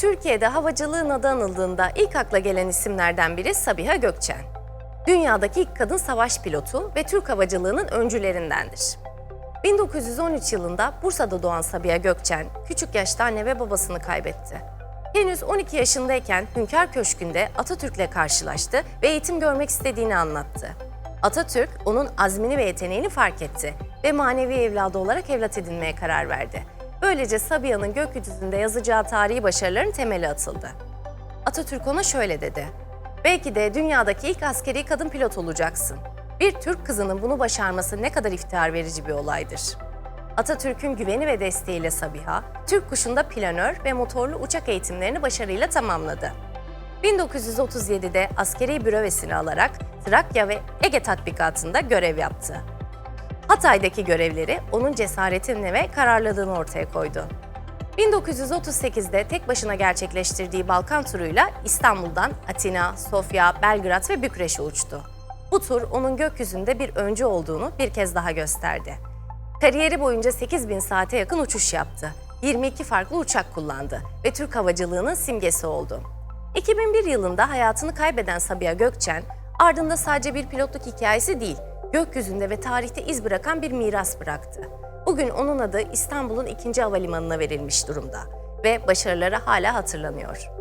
Türkiye'de havacılığın adı anıldığında ilk akla gelen isimlerden biri Sabiha Gökçen. Dünyadaki ilk kadın savaş pilotu ve Türk havacılığının öncülerindendir. 1913 yılında Bursa'da doğan Sabiha Gökçen, küçük yaşta anne ve babasını kaybetti. Henüz 12 yaşındayken Hünkar Köşkü'nde Atatürk'le karşılaştı ve eğitim görmek istediğini anlattı. Atatürk onun azmini ve yeteneğini fark etti ve manevi evladı olarak evlat edinmeye karar verdi. Böylece Sabiha'nın gökyüzünde yazacağı tarihi başarıların temeli atıldı. Atatürk ona şöyle dedi. Belki de dünyadaki ilk askeri kadın pilot olacaksın. Bir Türk kızının bunu başarması ne kadar iftihar verici bir olaydır. Atatürk'ün güveni ve desteğiyle Sabiha, Türk kuşunda planör ve motorlu uçak eğitimlerini başarıyla tamamladı. 1937'de askeri bürövesini alarak Trakya ve Ege tatbikatında görev yaptı. Hatay'daki görevleri onun cesaretini ve kararlılığını ortaya koydu. 1938'de tek başına gerçekleştirdiği Balkan turuyla İstanbul'dan Atina, Sofya, Belgrad ve Bükreş'e uçtu. Bu tur onun gökyüzünde bir öncü olduğunu bir kez daha gösterdi. Kariyeri boyunca 8000 saate yakın uçuş yaptı. 22 farklı uçak kullandı ve Türk havacılığının simgesi oldu. 2001 yılında hayatını kaybeden Sabiha Gökçen, ardında sadece bir pilotluk hikayesi değil, gökyüzünde ve tarihte iz bırakan bir miras bıraktı. Bugün onun adı İstanbul'un ikinci havalimanına verilmiş durumda ve başarıları hala hatırlanıyor.